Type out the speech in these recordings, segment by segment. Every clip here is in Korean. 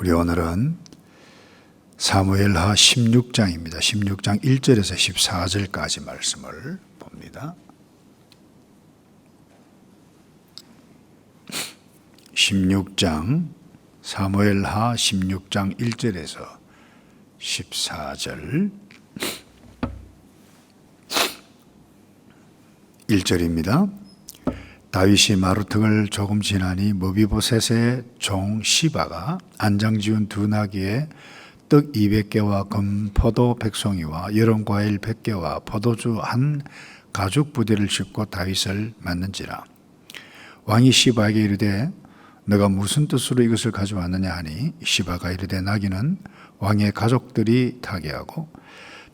우리 오늘은 사무엘하 16장입니다. 16장 1절에서 14절까지 말씀을 봅니다. 16장 사무엘하 16장 1절에서 14절 1절입니다. 다윗이 마루턱을 조금 지나니 모비보셋의 종 시바가 안장 지은 두 나귀에 떡 200개와 금 포도 백송이와 여름 과일 100개와 포도주 한 가죽 부대를 싣고 다윗을 맞는지라. 왕이 시바에게 이르되 너가 무슨 뜻으로 이것을 가져왔느냐 하니 시바가 이르되 나귀는 왕의 가족들이 타게 하고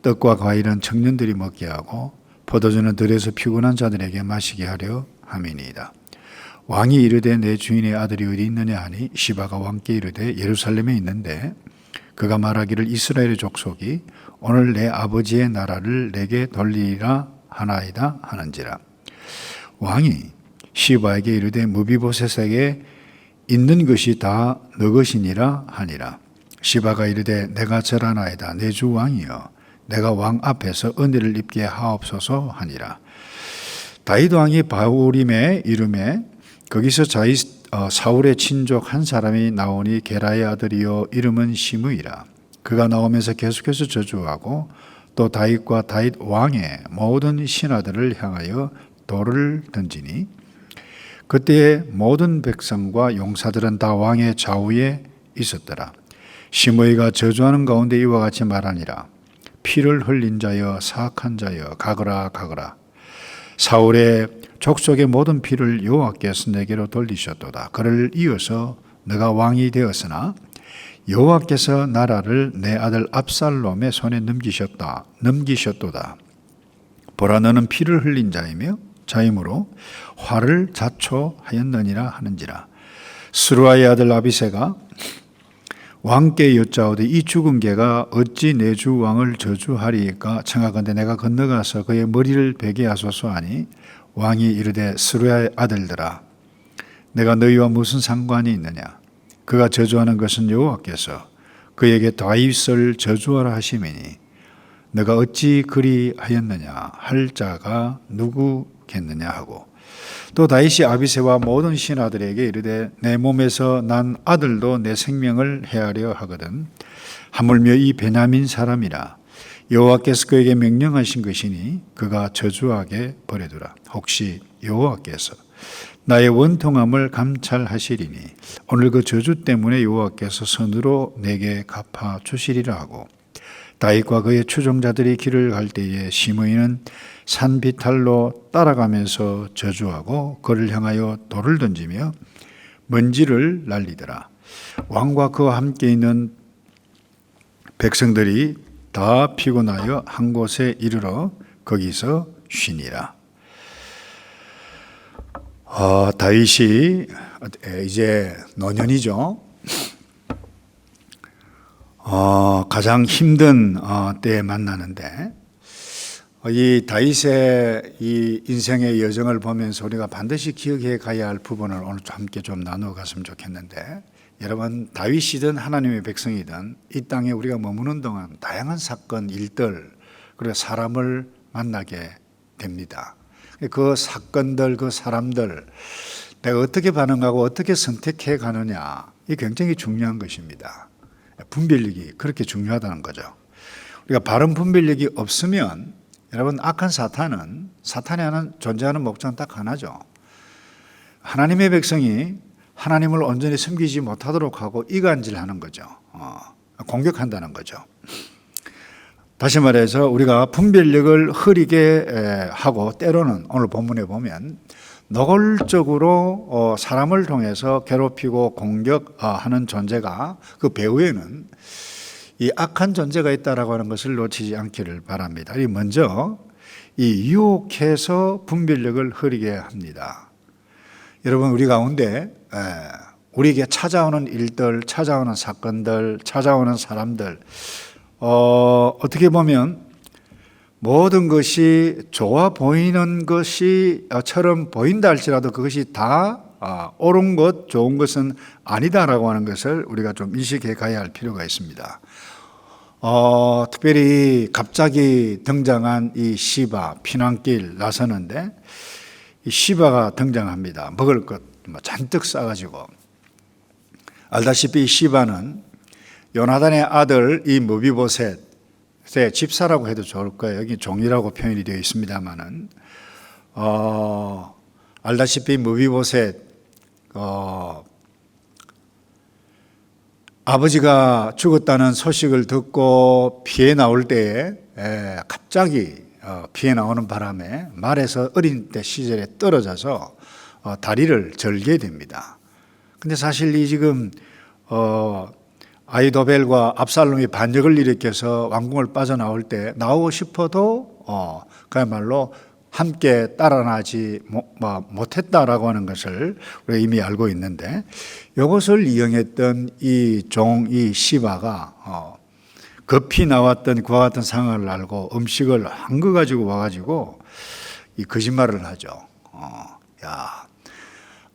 떡과 과일은 청년들이 먹게 하고 포도주는 들에서 피곤한 자들에게 마시게 하려 함이니이다. 왕이 이르되 내 주인의 아들이 어디 있느냐 하니 시바가 왕께 이르되 예루살렘에 있는데 그가 말하기를 이스라엘의 족속이 오늘 내 아버지의 나라를 내게 돌리라 하나이다 하는지라. 왕이 시바에게 이르되 무비보셋에게 있는 것이 다 너 것이니라 하니라. 시바가 이르되 내가 절하나이다. 내 주 왕이여. 내가 왕 앞에서 은혜를 입게 하옵소서 하니라 다윗 왕이 바울임의 이름에 거기서 자이 어, 사울의 친족 한 사람이 나오니 게라의 아들이요 이름은 시므이라. 그가 나오면서 계속해서 저주하고 또 다윗과 다윗 왕의 모든 신하들을 향하여 돌을 던지니 그때의 모든 백성과 용사들은 다 왕의 좌우에 있었더라. 시므이가 저주하는 가운데 이와 같이 말하니라. 피를 흘린 자여 사악한 자여 가거라 가거라 사울의 족속의 모든 피를 여호와께서 내게로 돌리셨도다. 그를 이어서 내가 왕이 되었으나 여호와께서 나라를 내 아들 압살롬의 손에 넘기셨다. 넘기셨도다. 보라 너는 피를 흘린 자이며 자이므로 화를 자초하였느니라 하는지라. 스루아의 아들 아비세가 왕께 여짜오되 이 죽은 개가 어찌 내 주 왕을 저주하리까? 청하건대 내가 건너가서 그의 머리를 베게 하소서 하니 왕이 이르되 스루야의 아들들아 내가 너희와 무슨 상관이 있느냐? 그가 저주하는 것은 여호와께서 그에게 다윗을 저주하라 하심이니 내가 어찌 그리 하였느냐? 할 자가 누구겠느냐? 하고 또 다윗이 아비세와 모든 신하들에게 이르되 내 몸에서 난 아들도 내 생명을 해하려 하거든. 하물며 이 베냐민 사람이라. 여호와께서 그에게 명령하신 것이니 그가 저주하게 버려두라. 혹시 여호와께서 나의 원통함을 감찰하시리니 오늘 그 저주 때문에 여호와께서 선으로 내게 갚아 주시리라 하고 다윗과 그의 추종자들이 길을 갈 때에 시므이는 산 비탈로 따라가면서 저주하고 그를 향하여 돌을 던지며 먼지를 날리더라. 왕과 그와 함께 있는 백성들이 다 피곤하여 한 곳에 이르러 거기서 쉬니라. 어, 다윗이 이제 노년이죠. 어, 가장 힘든 어, 때에 만나는데 이 다윗의 이 인생의 여정을 보면서 우리가 반드시 기억해 가야 할 부분을 오늘 함께 좀 나누어 갔으면 좋겠는데 여러분 다윗이든 하나님의 백성이든 이 땅에 우리가 머무는 동안 다양한 사건, 일들 그리고 사람을 만나게 됩니다. 그 사건들, 그 사람들 내가 어떻게 반응하고 어떻게 선택해 가느냐 이 굉장히 중요한 것입니다. 분별력이 그렇게 중요하다는 거죠. 우리가 바른 분별력이 없으면 여러분 악한 사탄은 사탄이 하는 존재하는 목적은 딱 하나죠. 하나님의 백성이 하나님을 온전히 섬기지 못하도록 하고 이간질하는 거죠. 어, 공격한다는 거죠. 다시 말해서 우리가 분별력을 흐리게 하고 때로는 오늘 본문에 보면 노골적으로 어, 사람을 통해서 괴롭히고 공격하는 존재가 그 배후에는 이 악한 존재가 있다라고 하는 것을 놓치지 않기를 바랍니다. 이 먼저 이 유혹해서 분별력을 흐리게 합니다. 여러분 우리 가운데 우리에게 찾아오는 일들, 찾아오는 사건들, 찾아오는 사람들 어, 어떻게 보면 모든 것이 좋아 보이는 것이처럼 보인다 할지라도 그것이 다 아, 옳은 것, 좋은 것은 아니다라고 하는 것을 우리가 좀 인식해 가야 할 필요가 있습니다. 어, 특별히 갑자기 등장한 이 시바 피난길 나서는데 이 시바가 등장합니다. 먹을 것뭐 잔뜩 싸가지고 알다시피 이 시바는 요나단의 아들 이 무비보셋 의 집사라고 해도 좋을 거예요. 여기 종이라고 표현이 되어 있습니다만은 어, 알다시피 무비보셋 어, 아버지가 죽었다는 소식을 듣고 피해 나올 때에 에, 갑자기 어, 피해 나오는 바람에 말에서 어린 때 시절에 떨어져서 어, 다리를 절게 됩니다. 근데 사실 이 지금 어, 아이도벨과 압살롬이 반역을 일으켜서 왕궁을 빠져나올 때 나오고 싶어도 어, 그야말로 함께 따라나지 못- 뭐, 못했다라고 하는 것을 우리가 이미 알고 있는데 이것을 이용했던 이 종, 이 시바가 어, 급히 나왔던 그와 같은 상황을 알고 음식을 한 거 가지고 와가지고 이 거짓말을 하죠. 어, 야,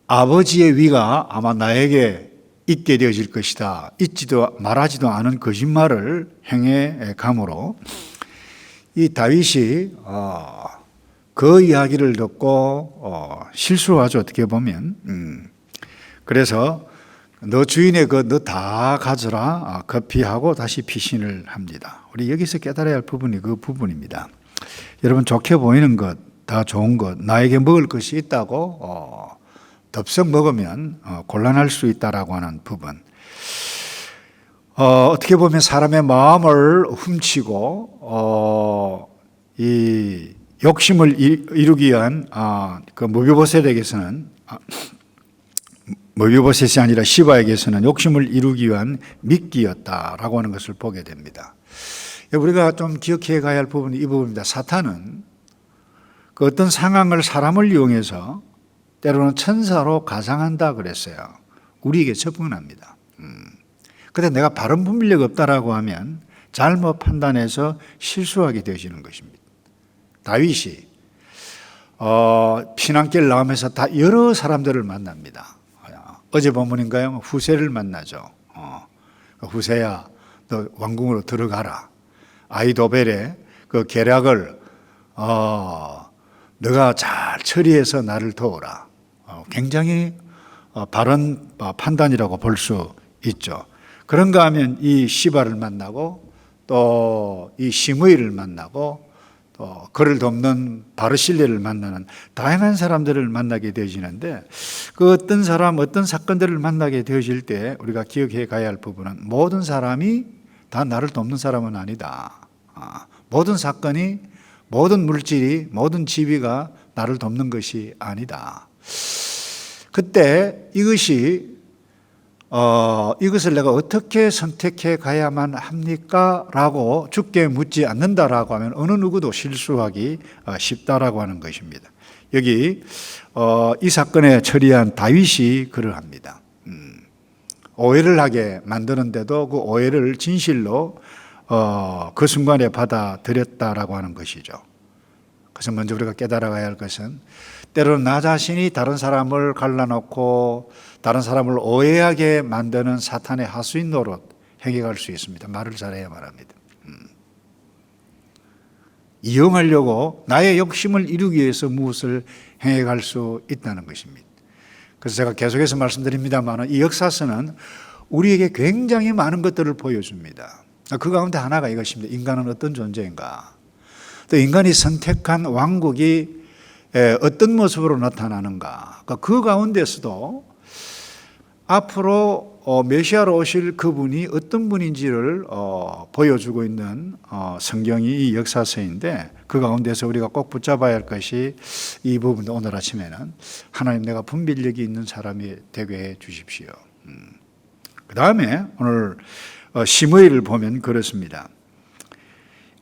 아버지의 위가 아마 나에게 있게 되어질 것이다. 있지도 말하지도 않은 거짓말을 행해 감으로 이 다윗이 어, 그 이야기를 듣고 어, 실수하죠. 어떻게 보면. 음. 그래서 너 주인의 그 너 다 가져라 아, 급히 하고 다시 피신을 합니다. 우리 여기서 깨달아야 할 부분이 그 부분입니다. 여러분 좋게 보이는 것 다 좋은 것 나에게 먹을 것이 있다고 어, 덥석 먹으면 어, 곤란할 수 있다라고 하는 부분. 어, 어떻게 보면 사람의 마음을 훔치고 어, 이 욕심을 이- 이루기 위한 아, 그 무비보셋에게서는 아, 무비보셋이 아니라 시바에게서는 욕심을 이루기 위한 미끼였다라고 하는 것을 보게 됩니다. 우리가 좀 기억해 가야 할 부분이 이 부분입니다. 사탄은 그 어떤 상황을 사람을 이용해서 때로는 천사로 가상한다 그랬어요. 우리에게 접근합니다. 음. 근데 내가 바른 분별력 없다라고 하면 잘못 판단해서 실수하게 되어지는 것입니다. 다윗이 어, 피난길 나오면서 다 여러 사람들을 만납니다. 어제 본문인가요? 후세를 만나죠. 어, 후세야, 너 왕궁으로 들어가라. 아이도벨의 그 계략을 어, 너가 잘 처리해서 나를 도우라. 어, 굉장히 어, 바른 어, 판단이라고 볼 수 있죠. 그런가 하면 이 시바를 만나고 또 이 시므이를 만나고 또 그를 돕는 바르실레를 만나는 다양한 사람들을 만나게 되어지는데 그 어떤 사람 어떤 사건들을 만나게 되어질 때 우리가 기억해 가야 할 부분은 모든 사람이 다 나를 돕는 사람은 아니다. 아, 모든 사건이 모든 물질이 모든 지위가 나를 돕는 것이 아니다. 그때 이것이 어, 이것을 내가 어떻게 선택해 가야만 합니까? 라고 죽게 묻지 않는다라고 하면 어느 누구도 실수하기 어, 쉽다라고 하는 것입니다. 여기 어, 이 사건에 처리한 다윗이 그러합니다. 음, 오해를 하게 만드는데도 그 오해를 진실로 어, 그 순간에 받아들였다라고 하는 것이죠. 그래서 먼저 우리가 깨달아가야 할 것은 때로는 나 자신이 다른 사람을 갈라놓고 다른 사람을 오해하게 만드는 사탄의 하수인 노릇 행해갈 수 있습니다. 말을 잘해야 말합니다. 음. 이용하려고 나의 욕심을 이루기 위해서 무엇을 행해갈 수 있다는 것입니다. 그래서 제가 계속해서 말씀드립니다만 이 역사서는 우리에게 굉장히 많은 것들을 보여줍니다. 그 가운데 하나가 이것입니다. 인간은 어떤 존재인가? 또 인간이 선택한 왕국이 에, 어떤 모습으로 나타나는가? 그러니까 그 가운데서도 앞으로 어, 메시아로 오실 그분이 어떤 분인지를 어, 보여주고 있는 어, 성경이 이 역사서인데 그 가운데서 우리가 꼭 붙잡아야 할 것이 이 부분 오늘 아침에는 하나님 내가 분별력이 있는 사람이 되게 해 주십시오. 음. 그 다음에 오늘 어, 시므이를 보면 그렇습니다.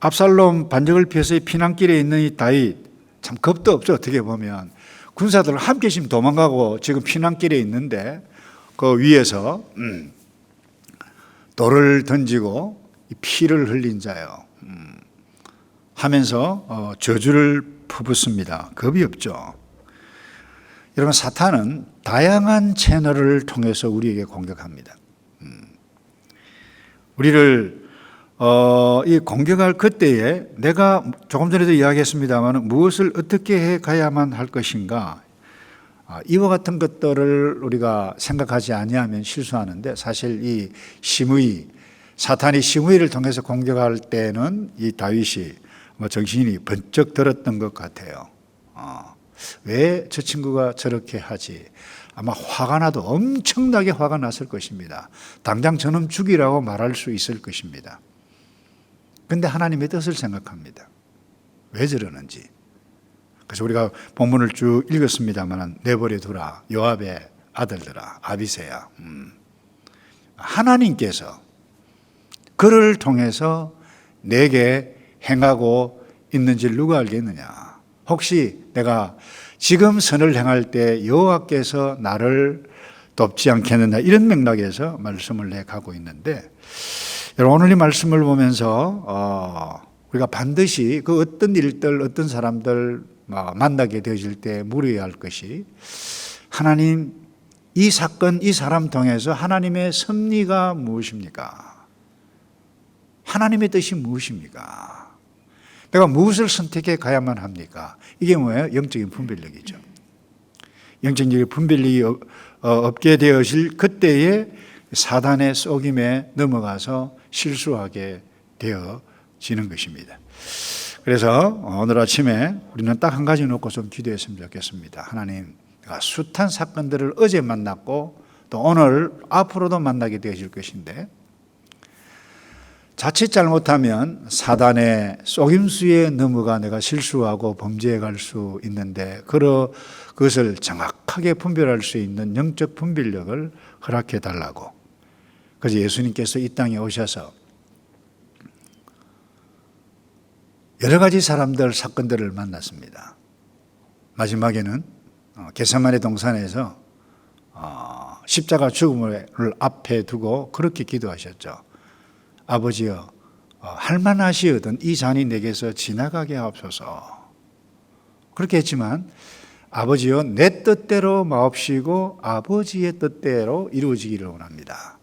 압살롬 반역을 피해서 이 피난길에 있는 이 다윗 참 겁도 없죠 어떻게 보면 군사들 함께 지금 도망가고 지금 피난길에 있는데 그 위에서 음, 돌을 던지고 이 피를 흘린 자요 음, 하면서 어, 저주를 퍼붓습니다. 겁이 없죠. 여러분 사탄은 다양한 채널을 통해서 우리에게 공격합니다. 음. 우리를 어, 이 공격할 그때에 내가 조금 전에도 이야기했습니다만 무엇을 어떻게 해 가야만 할 것인가 아, 이와 같은 것들을 우리가 생각하지 아니하면 실수하는데 사실 이 심의 사탄이 심의를 통해서 공격할 때는 이 다윗이 뭐 정신이 번쩍 들었던 것 같아요. 어, 왜저 친구가 저렇게 하지? 아마 화가 나도 엄청나게 화가 났을 것입니다. 당장 저놈 죽이라고 말할 수 있을 것입니다. 근데 하나님의 뜻을 생각합니다. 왜 저러는지. 그래서 우리가 본문을 쭉 읽었습니다만 내버려 두라 요압의 아들들아 아비세야. 음. 하나님께서 그를 통해서 내게 행하고 있는지 누가 알겠느냐? 혹시 내가 지금 선을 행할 때 여호와께서 나를 돕지 않겠느냐 이런 맥락에서 말씀을 해 가고 있는데 여러분 오늘 이 말씀을 보면서 어, 우리가 반드시 그 어떤 일들 어떤 사람들 어, 만나게 되어질 때 물어야 할 것이 하나님 이 사건 이 사람 통해서 하나님의 섭리가 무엇입니까? 하나님의 뜻이 무엇입니까? 내가 무엇을 선택해 가야만 합니까? 이게 뭐예요? 영적인 분별력이죠. 영적인 분별력이 어- 어, 없게 되어질 그때에 사단의 속임에 넘어가서 실수하게 되어지는 것입니다. 그래서 오늘 아침에 우리는 딱 한 가지 놓고 좀 기도했으면 좋겠습니다. 하나님, 숱한 사건들을 어제 만났고 또 오늘 앞으로도 만나게 되어질 것인데 자칫 잘못하면 사단의 속임수에 넘어가 내가 실수하고 범죄해 갈 수 있는데 그것을 정확하게 분별할 수 있는 영적 분별력을 허락해 달라고. 그래서 예수님께서 이 땅에 오셔서 여러 가지 사람들 사건들을 만났습니다. 마지막에는 어, 게세마네 동산에서 어, 십자가 죽음을 앞에 두고 그렇게 기도하셨죠. 아버지여 어, 할만하시거든 이 잔이 내게서 지나가게 하옵소서. 그렇게 했지만 아버지여 내 뜻대로 마옵시고 아버지의 뜻대로 이루어지기를 원합니다.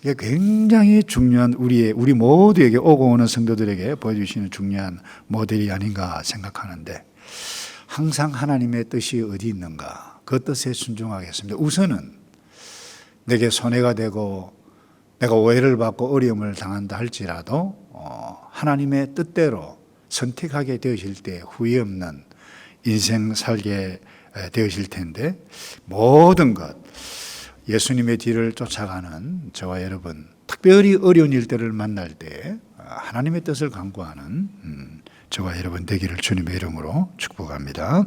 이게 굉장히 중요한 우리의 우리 모두에게 오고 오는 성도들에게 보여주시는 중요한 모델이 아닌가 생각하는데 항상 하나님의 뜻이 어디 있는가 그 뜻에 순종하겠습니다. 우선은 내게 손해가 되고 내가 오해를 받고 어려움을 당한다 할지라도 어, 하나님의 뜻대로 선택하게 되어질 때 후회 없는 인생 살게 되어질 텐데 모든 것 예수님의 뒤를 쫓아가는 저와 여러분 특별히 어려운 일들을 만날 때 하나님의 뜻을 강구하는 음, 저와 여러분 되기를 주님의 이름으로 축복합니다.